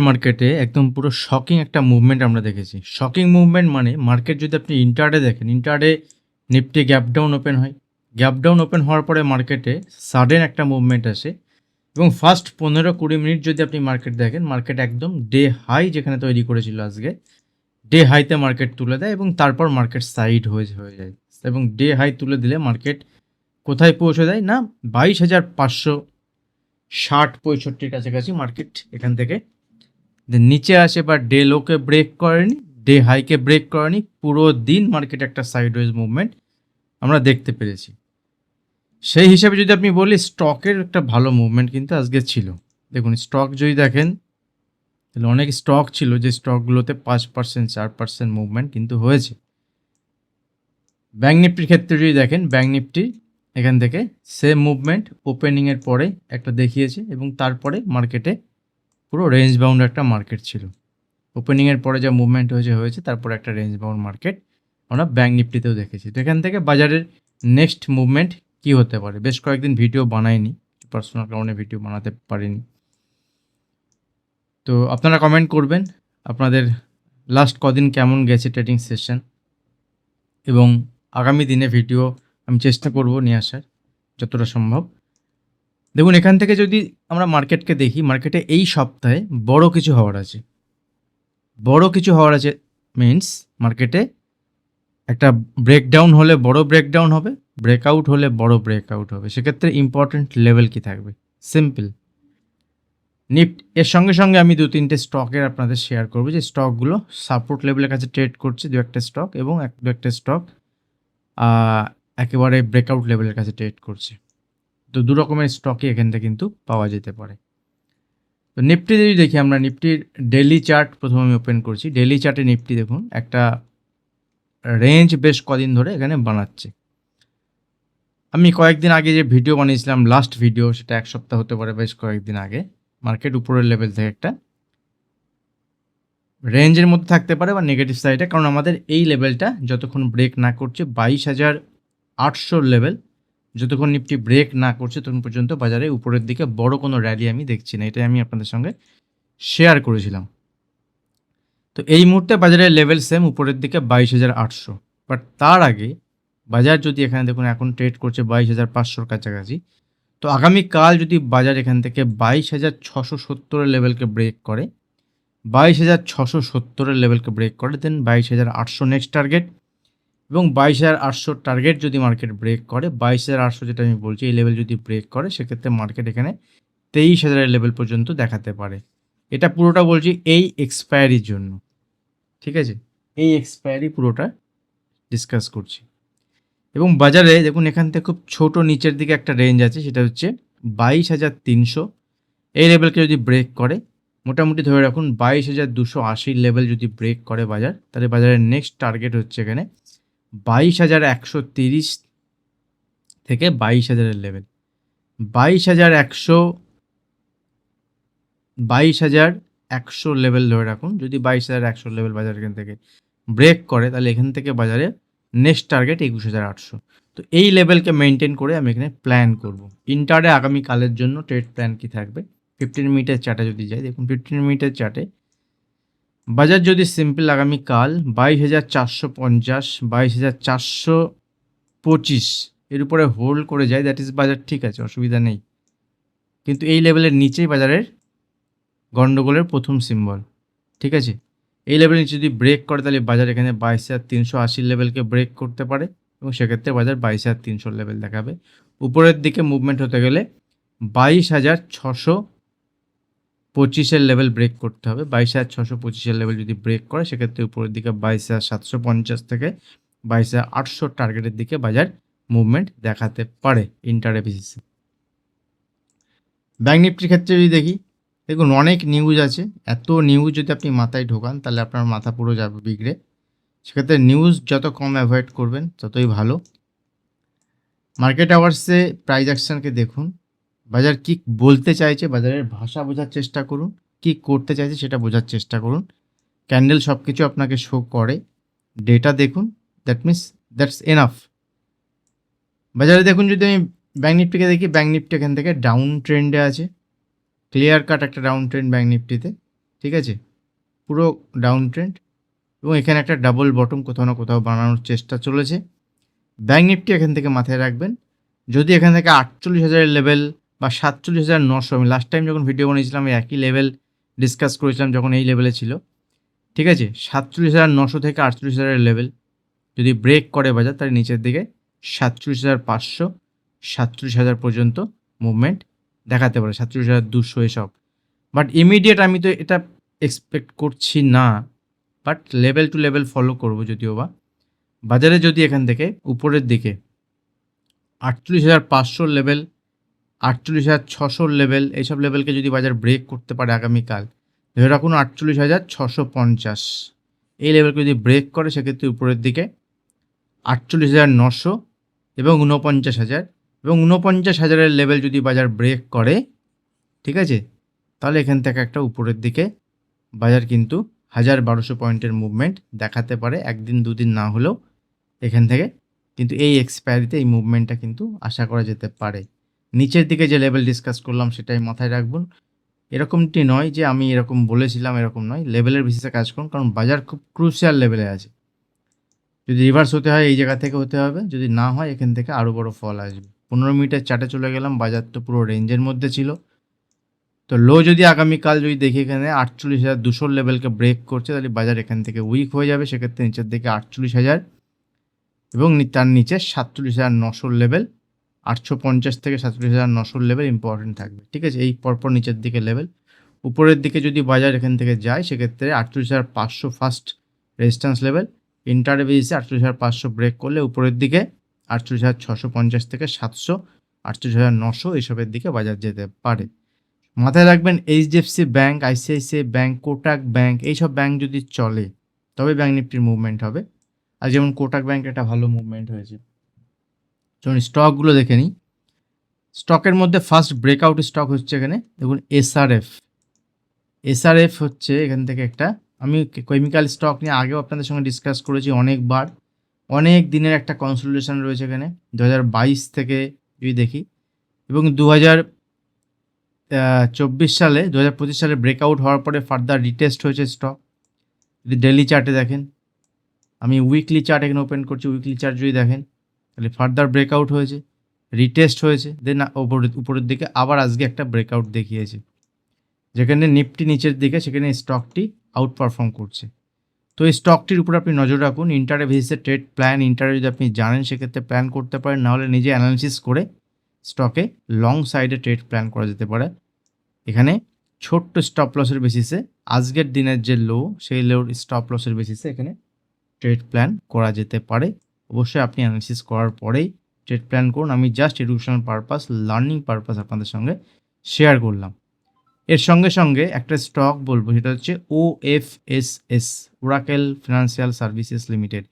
মার্কেটে একদম পুরো শকিং একটা মুভমেন্ট আমরা দেখেছি। শকিং মুভমেন্ট মানে মার্কেট যদি আপনি ইন্টারডে দেখেন intraday Nifty gap down open হয়। গ্যাপ ডাউন ওপেন হওয়ার পরে মার্কেটে সাডেন একটা মুভমেন্ট আসে এবং ফার্স্ট পনেরো কুড়ি মিনিট যদি আপনি মার্কেট দেখেন মার্কেট একদম ডে হাই যেখানে তৈরি করেছিল আজকে ডে হাইতে মার্কেট তুলে দেয় এবং তারপর মার্কেট সাইড হয়ে হয়ে যায় এবং ডে হাই তুলে দিলে মার্কেট কোথায় পৌঁছে দেয়? না, বাইশ হাজার পাঁচশো ষাট পঁয়ষট্টির কাছাকাছি মার্কেট এখান থেকে দেন নিচে আসে বা ডে লোকে ব্রেক করেনি ডে হাইকে ব্রেক করেনি, পুরো দিন মার্কেট একটা সাইডওয়েজ মুভমেন্ট আমরা দেখতে পেরেছি। সেই হিসাবে যদি আপনি বলি স্টকের একটা ভালো মুভমেন্ট কিন্তু আজকে ছিল। দেখুন স্টক যদি দেখেন, তাহলে অনেক স্টক ছিল যে স্টকগুলোতে পাঁচ পার্সেন্ট চার পার্সেন্ট মুভমেন্ট কিন্তু হয়েছে। ব্যাঙ্ক নিফটির ক্ষেত্রে যদি দেখেন ব্যাঙ্ক নিফটি এখান থেকে সেম মুভমেন্ট ওপেনিংয়ের পরে একটা দেখিয়েছে এবং তারপরে মার্কেটে পুরো রেঞ্জ বাউন্ড একটা মার্কেট ছিল। ওপেনিংয়ের পরে যা মুভমেন্ট হয়েছে হয়েছে, তারপরে একটা রেঞ্জ বাউন্ড মার্কেট আমরা ব্যাঙ্ক নিফটিতেও দেখেছি। তো এখান থেকে বাজারের নেক্সট মুভমেন্ট কি হতে পারে? বেশ কয়েকদিন ভিডিও বানাইনি পার্সোনাল কারণে ভিডিও বানাতে পারিনি। তো আপনারা কমেন্ট করবেন আপনাদের লাস্ট কদিন কেমন গেছে ট্রেডিং সেশন এবং আগামী দিনে ভিডিও আমি চেষ্টা করব নিয়ে আসার, যতটা সম্ভব। দেখুন, এখান থেকে যদি আমরা মার্কেটকে দেখি, মার্কেটে এই সপ্তাহে বড় কিছু হওয়ার আছে। বড় কিছু হওয়ার আছে মিন্স মার্কেটে একটা ব্রেকডাউন হলে বড় ব্রেকডাউন হবে ব্রেকআউট হলে বড় ব্রেকআউট হবে। সেক্ষেত্রে ইম্পর্টেন্ট লেভেল কি থাকবে? সিম্পল নিফট, এর সঙ্গে সঙ্গে আমি দু তিনটে স্টকের আপনাদের শেয়ার করব। যে স্টকগুলো সাপোর্ট লেভেলের কাছে ট্রেড করছে, দু একটা স্টক এবং এক, দু একটা স্টক একেবারে ব্রেকআউট লেভেলের কাছে ট্রেড করছে। তো দু রকমের স্টকই থেকে কিন্তু পাওয়া যেতে পারে। তো নিফটি যদি দেখি আমরা, নিফটির ডেলি চার্ট প্রথমে আমি ওপেন করছি। ডেলি চার্টে নিফটি দেখুন, একটা রেঞ্জ বেশ কদিন ধরে এখানে বানাচ্ছে। আমি কয়েকদিন আগে যে ভিডিও বানিয়েছিলাম লাস্ট ভিডিও সেটা এক সপ্তাহ হতে পারে, বেশ কয়েকদিন আগে মার্কেট উপরের লেভেল থেকে একটা রেঞ্জের মধ্যে থাকতে পারে বা নেগেটিভ সাইডে কারণ আমাদের এই লেভেলটা যতক্ষণ ব্রেক না করছে, বাইশ হাজার আটশোর লেভেল যতক্ষণ নিফটি ব্রেক না করছে তখন পর্যন্ত বাজারে উপরের দিকে বড় কোনো র্যালি আমি দেখছি না। এটাই আমি আপনাদের সঙ্গে শেয়ার করেছিলাম। তো এই মুহূর্তে বাজারের লেভেল সেম উপরের দিকে বাইশ হাজার আটশো। বাট তার আগে বাজার যদি এখানে দেখুন, এখন ট্রেড করছে বাইশ হাজার পাঁচশোর কাছাকাছি। তো আগামীকাল যদি বাজার এখান থেকে বাইশ হাজার ছশো সত্তরের লেভেলকে ব্রেক করে, বাইশ হাজার ছশো সত্তরের লেভেলকে ব্রেক করে দেন বাইশ হাজার আটশো নেক্সট টার্গেট এবং বাইশ হাজার আটশো টার্গেট যদি মার্কেট ব্রেক করে, বাইশ হাজার আটশো যেটা আমি বলছি, এই লেভেল যদি ব্রেক করে, সেক্ষেত্রে মার্কেট এখানে তেইশ হাজারের লেভেল পর্যন্ত দেখাতে পারে। এটা পুরোটা বলছি এই এক্সপায়ারির জন্য। ঠিক আছে? এই এক্সপায়ারি পুরোটা ডিসকাস করছি। এবং বাজারে দেখুন, এখান থেকে খুব ছোট নিচের দিকে একটা রেঞ্জ আছে, সেটা হচ্ছে বাইশ হাজার তিনশো। এই লেভেলকে যদি ব্রেক করে, মোটামুটি ধরে রাখুন, বাইশ হাজার দুশো আশির লেভেল যদি ব্রেক করে বাজার, তাহলে বাজারের নেক্সট টার্গেট হচ্ছে এখানে বাইশ হাজার একশো তিরিশ থেকে বাইশ হাজারের লেভেল বাইশ হাজার একশো, বাইশ হাজার একশো লেভেল ধরে রাখুন। যদি বাইশ হাজার একশো লেভেল বাজার এখান থেকে ব্রেক করে, তাহলে এখান থেকে বাজারে নেক্সট টার্গেট একুশ হাজার আটশো। তো এই লেভেলকে মেনটেন করে আমি এখানে প্ল্যান করব। ইন্টারডে আগামীকালের জন্য ট্রেড প্ল্যান কি থাকবে? ফিফটিন মিনিটের চার্টে যদি যাই, দেখুন ফিফটিন মিনিটের চার্টে বাজার যদি সিম্পল আগামীকাল বাইশ হাজার চারশো পঞ্চাশ, বাইশ হাজার চারশো পঁচিশ, এর উপরে হোল্ড করে যায় দ্যাট ইজ বাজার ঠিক আছে, অসুবিধা নেই। কিন্তু এই লেভেলের নিচেই বাজারের গণ্ডগোলের প্রথম সিম্বল ঠিক আছে? এই লেভেলের নিচে যদি ব্রেক করে, তাহলে বাজার এখানে বাইশ হাজার তিনশো আশির লেভেলকে ব্রেক করতে পারে এবং সেক্ষেত্রে বাজার বাইশ হাজার তিনশো লেভেল দেখাবে। উপরের দিকে মুভমেন্ট হতে গেলে বাইশ হাজার ছশো পঁচিশের লেভেল ব্রেক করতে হবে। বাইশ হাজার ছশো পঁচিশের লেভেল যদি ব্রেক করে, সেক্ষেত্রে উপরের দিকে বাইশ হাজার সাতশো পঞ্চাশ থেকে বাইশ হাজার আটশো টার্গেটের দিকে বাজার মুভমেন্ট দেখাতে পারে ইন্টারে বেসিসে ব্যাঙ্ক নিফটির ক্ষেত্রে যদি দেখি, দেখুন অনেক নিউজ আছে। এত নিউজ যদি আপনি মাথায় ঢোকান, তাহলে আপনার মাথা পুরো যাবে বিগড়ে। সেক্ষেত্রে নিউজ যত কম অ্যাভয়েড করবেন, ততই ভালো। মার্কেট আওয়ার্সে প্রাইজ অ্যাকশনকে দেখুন। বাজার কি বলতে চাইছে, বাজারের ভাষা বোঝার চেষ্টা করুন। কি করতে চাইছে সেটা বোঝার চেষ্টা করুন। ক্যান্ডেল সব কিছু আপনাকে শো করে। ডেটা দেখুন দ্যাট মিনস দ্যাটস এনাফ বাজারে দেখুন, যদি আমি ব্যাঙ্ক নিফটিকে দেখি ব্যাঙ্ক নিফটি এখান থেকে ডাউন ট্রেন্ডে আছে। ক্লিয়ার কাট একটা ডাউন ট্রেন্ড ব্যাঙ্ক নিফটিতে ঠিক আছে? পুরো ডাউন ট্রেন্ড এবং এখানে একটা ডাবল বটম কোথাও না কোথাও বানানোর চেষ্টা চলেছে। ব্যাঙ্ক নিফটি এখান থেকে মাথায় রাখবেন। যদি এখান থেকে আটচল্লিশ হাজারের লেভেল বা সাতচল্লিশ হাজার নশো। আমি লাস্ট টাইম যখন ভিডিও বানিয়েছিলাম একই লেভেল ডিসকাস করেছিলাম যখন এই লেভেলে ছিল। ঠিক আছে? সাতচল্লিশ হাজার নশো থেকে আটচল্লিশ হাজারের লেভেল যদি ব্রেক করে বাজার তার নিচের দিকে সাতচল্লিশ হাজার পাঁচশো, সাতচল্লিশ হাজার পর্যন্ত মুভমেন্ট দেখাতে পারে, সাতচল্লিশ হাজার দুশো এসব। বাট ইমিডিয়েট আমি তো এটা এক্সপেক্ট করছি না। But level to level follow করব যদিও বা। বাজারে যদি এখান থেকে উপরের দিকে আটচল্লিশ হাজার পাঁচশোর লেভেল আটচল্লিশ হাজার ছশোর লেভেল এইসব লেভেলকে যদি বাজার ব্রেক করতে পারে আগামীকাল, ধরে রাখুন আটচল্লিশ হাজার ছশো পঞ্চাশ। এই লেভেলকে যদি ব্রেক করে, সেক্ষেত্রে উপরের দিকে আটচল্লিশ হাজার নশো এবং ঊনপঞ্চাশ হাজার। এবং ঊনপঞ্চাশ হাজারের লেভেল যদি বাজার ব্রেক করে, ঠিক আছে? তাহলে এখান থেকে একটা উপরের দিকে বাজার কিন্তু হাজার বারোশো পয়েন্টের মুভমেন্ট দেখাতে পারে, একদিন দুদিন না হলেও। এখান থেকে কিন্তু এই এক্সপায়ারিতে এই মুভমেন্টটা কিন্তু আশা করা যেতে পারে। নিচের দিকে যে লেভেল ডিসকাস করলাম সেটাই মাথায় রাখবেন। এরকমটি নয় যে আমি এরকম বলেছিলাম, এরকম নয়। লেভেলের বেসিসে কাজ করুন, কারণ বাজার খুব ক্রুশিয়াল লেভেলে আছে। যদি রিভার্স হতে হয়, এই জায়গা থেকে হতে হবে। যদি না হয়, এখান থেকে আরও বড় ফল আসবে। পনেরো মিনিটের চার্টে চলে গেলাম, বাজার তো পুরো রেঞ্জের মধ্যে ছিল। তো লো যদি আগামীকাল যদি দেখি এখানে আটচল্লিশ হাজার দুশোর লেভেলকে ব্রেক করছে, তাহলে বাজার এখান থেকে উইক হয়ে যাবে। সেক্ষেত্রে নিচের দিকে আটচল্লিশ হাজার এবং তার নিচে সাতচল্লিশ হাজার নশোর লেভেল আটশো পঞ্চাশ থেকে সাতচল্লিশ হাজার নশোর লেভেল ইম্পর্টেন্ট থাকবে, ঠিক আছে? এই পরপর নিচের দিকে লেভেল উপরের দিকে যদি বাজার এখান থেকে যায়, সেক্ষেত্রে আটচল্লিশ হাজার পাঁচশো ফার্স্ট রেজিস্ট্যান্স লেভেল ইন্টার বেসিসে আটচল্লিশ হাজার পাঁচশো ব্রেক করলে উপরের দিকে আটচল্লিশ হাজার ছশো পঞ্চাশ থেকে সাতশো, আটচল্লিশ হাজার নশো এইসবের দিকে বাজার যেতে পারে। মাথায় রাখবেন HDFC bank ICICI bank Kotak bank এইসব ব্যাঙ্ক যদি চলে, তবে ব্যাঙ্ক নিফটির মুভমেন্ট হবে। আর যেমন কোটাক ব্যাঙ্ক একটা ভালো মুভমেন্ট হয়েছে। যেমন স্টকগুলো দেখে নিই। স্টকের মধ্যে ফার্স্ট ব্রেকআউট স্টক হচ্ছে এখানে, দেখুন এসআরএফ এসআরএফ হচ্ছে এখান থেকে একটা, আমি কেমিক্যাল স্টক নিয়ে আগেও আপনাদের সঙ্গে ডিসকাস করেছি অনেকবার। অনেক দিনের একটা কনসোলিডেশন রয়েছে এখানে দু হাজার বাইশ থেকে যদি দেখি। এবং দু চব্বিশ সালে দু হাজার পঁচিশ সালে ব্রেকআউট হওয়ার পরে ফার্দার রিটেস্ট হয়েছে স্টক যদি ডেলি চার্টে দেখেন, আমি উইকলি চার্ট এখানে ওপেন করছি উইকলি চার্ট যদি দেখেন তাহলে ফার্দার ব্রেকআউট হয়েছে রিটেস্ট হয়েছে দেন উপরের উপরের দিকে আবার আজকে একটা ব্রেকআউট দেখিয়েছে। যেখানে নিফটি নিচের দিকে, সেখানে স্টকটি আউট পারফর্ম করছে। তো এই স্টকটির উপর আপনি নজর রাখুন ইন্টারে ভিসে ট্রেড প্ল্যান ইন্টারে যদি আপনি জানেন, সেক্ষেত্রে প্ল্যান করতে পারেন নাহলে নিজে অ্যানালিসিস করে স্টকে লং সাইডে ট্রেড প্ল্যান করা যেতে পারে। এখানে ছোট্ট স্টপ লসের বেসিসে আজকের দিনের যে লো সেই লোর স্টপ লসের বেসিসে এখানে ট্রেড প্ল্যান করা যেতে পারে। অবশ্যই আপনি অ্যানালিসিস করার পরেই ট্রেড প্ল্যান করুন। আমি just educational purpose learning purpose আপনাদের সঙ্গে শেয়ার করলাম। এর সঙ্গে সঙ্গে একটা স্টক বলব, সেটা হচ্ছে O F S S Oracle financial services limited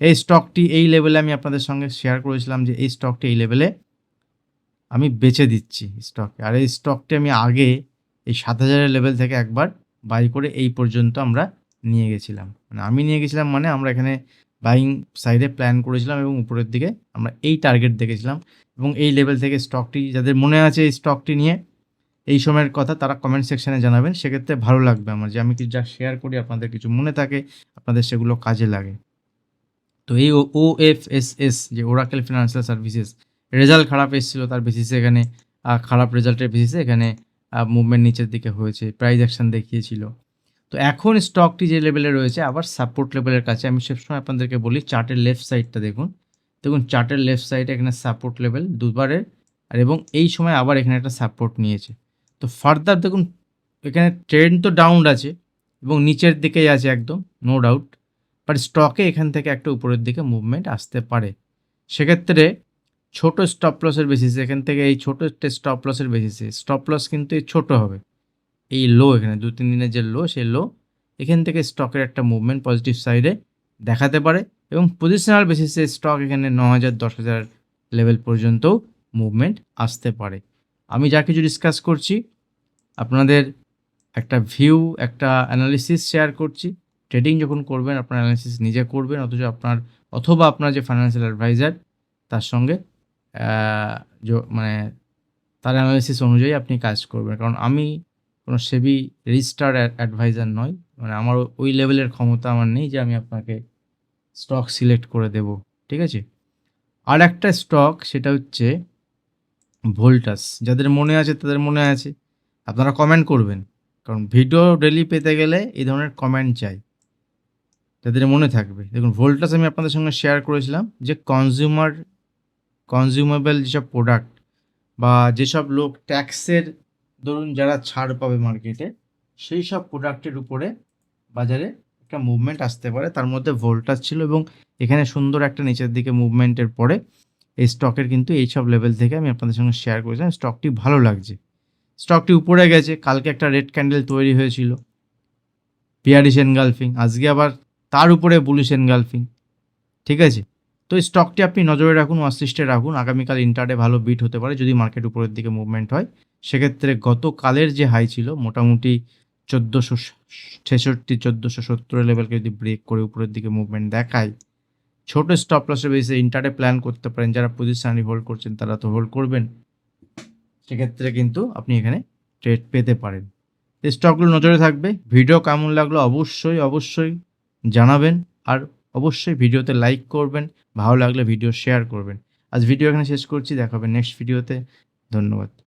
এই স্টকটি এই লেভেলে আমি আপনাদের সঙ্গে শেয়ার করেছিলাম যে এই স্টকটি এই লেভেলে আমি বেচে দিচ্ছি স্টকে আর এই স্টকটি আমি আগে এই সাত হাজারের লেভেল থেকে একবার বাই করে এই পর্যন্ত আমরা নিয়ে গেছিলাম। মানে আমি নিয়ে গেছিলাম মানে আমরা এখানে বাইং সাইডে প্ল্যান করেছিলাম এবং উপরের দিকে আমরা এই টার্গেট দেখেছিলাম এবং এই লেভেল থেকে স্টকটি যাদের মনে আছে এই স্টকটি নিয়ে, এই সময়ের কথা তারা কমেন্ট সেকশনে জানাবেন। সেক্ষেত্রে ভালো লাগবে আমার যে আমি কি যা শেয়ার করি, আপনাদের কিছু মনে থাকে, আপনাদের সেগুলো কাজে লাগে। তো এই ও এফ এস এস যে ওরাকেল ফিনান্সিয়াল সার্ভিসেস রেজাল্ট খারাপ এসেছিল তার বেসিসে এখানে খারাপ রেজাল্টের বেসিসে এখানে মুভমেন্ট নিচের দিকে হয়েছে প্রাইজ অ্যাকশন দেখিয়েছিল। তো এখন স্টকটি যে লেভেলে রয়েছে, আবার সাপোর্ট লেভেলের কাছে আমি সবসময় আপনাদেরকে বলি চার্টের লেফট সাইডটা দেখুন। দেখুন চার্টের লেফট সাইডে এখানে সাপোর্ট লেভেল দুবারের, আর এবং এই সময় আবার এখানে একটা সাপোর্ট নিয়েছে। তো ফার্দার দেখুন, এখানে ট্রেন্ড তো ডাউন আছে, এবং নিচের দিকেই আছে একদম নো ডাউট বাট স্টকে এখান থেকে একটা উপরের দিকে মুভমেন্ট আসতে পারে। সেক্ষেত্রে ছোট স্টপ লসের বেসিসে এখান থেকে এই ছোট স্টপ লসের বেসিসে স্টপ লস কিন্তু ছোট হবে। এই লো এখানে, দু, তিন দিনের যে লো সেই লো এখান থেকে স্টকের একটা মুভমেন্ট পজিটিভ সাইডে দেখাতে পারে এবং পজিশনাল বেসিসে স্টক এখানে ন হাজার, দশ হাজার লেভেল পর্যন্তও মুভমেন্ট আসতে পারে। আমি যা কিছু ডিসকাস করছি, আপনাদের একটা ভিউ একটা অ্যানালিসিস শেয়ার করছি। ট্রেডিং যখন করবেন, আপনার অ্যানালিসিস নিজে করবেন, অথচ আপনার, অথবা আপনার যে ফাইন্যান্সিয়াল অ্যাডভাইজার তার সঙ্গে মানে তার অ্যানালিসিস অনুযায়ী আপনি কাজ করবেন। কারণ আমি কোনো সেবি রেজিস্টার অ্যাডভাইজার নয়। মানে আমার ওই লেভেলের ক্ষমতা আমার নেই যে আমি আপনাকে স্টক সিলেক্ট করে দেব, ঠিক আছে? আর একটা স্টক সেটা হচ্ছে ভোল্টাস যাদের মনে আছে তাদের মনে আছে, আপনারা কমেন্ট করবেন। কারণ ভিডিও ডেলি পেতে গেলে এই ধরনের কমেন্ট চাই। যাদের মনে থাকবে। দেখুন ভোল্টাস আমি আপনাদের সঙ্গে শেয়ার করেছিলাম যে কনজিউমার কনজিউমেবল যেসব প্রোডাক্ট বা যেসব লোক ট্যাক্সের ধরুন যারা ছাড় পাবে মার্কেটে সেই সব প্রোডাক্টের উপরে বাজারে একটা মুভমেন্ট আসতে পারে। তার মধ্যে ভোল্টাস ছিল এবং এখানে সুন্দর একটা নিচের দিকে মুভমেন্টের পরে এই স্টকের কিন্তু এই সব লেভেল থেকে আমি আপনাদের সঙ্গে শেয়ার করেছিলাম স্টকটি ভালো লাগছে। স্টকটি উপরে গেছে। কালকে একটা রেড ক্যান্ডেল তৈরি হয়েছিল। পিয়ারিশ এনগালফিং আজকে আবার তার উপরে বুলিশ এনগালফিং ঠিক আছে? তো এই স্টকটি আপনি নজরে রাখুন ওয়াশলিস্টে রাখুন। আগামীকাল ইন্টারডে ভালো বিট হতে পারে যদি মার্কেট উপরের দিকে মুভমেন্ট হয়। সেক্ষেত্রে গতকালের যে হাই ছিল, মোটামুটি চোদ্দোশো ছেষট্টি, চোদ্দোশো সত্তরের লেভেলকে যদি ব্রেক করে উপরের দিকে মুভমেন্ট দেখায়, ছোট স্টপ লসের বেসে ইন্টারডে প্ল্যান করতে পারেন। যারা পজিশনারি হোল্ড করছেন, তারা তো হোল্ড করবেন। সেক্ষেত্রে কিন্তু আপনি এখানে ট্রেড পেতে পারেন। এই স্টকগুলো নজরে থাকবে। ভিডিও কেমন লাগল? অবশ্যই অবশ্যই জানাবেন। আর অবশ্যই ভিডিওতে লাইক করবেন, ভালো লাগলে ভিডিও শেয়ার করবেন। আজ ভিডিও এখানে শেষ করছি দেখাবেন নেক্সট ভিডিওতে ধন্যবাদ।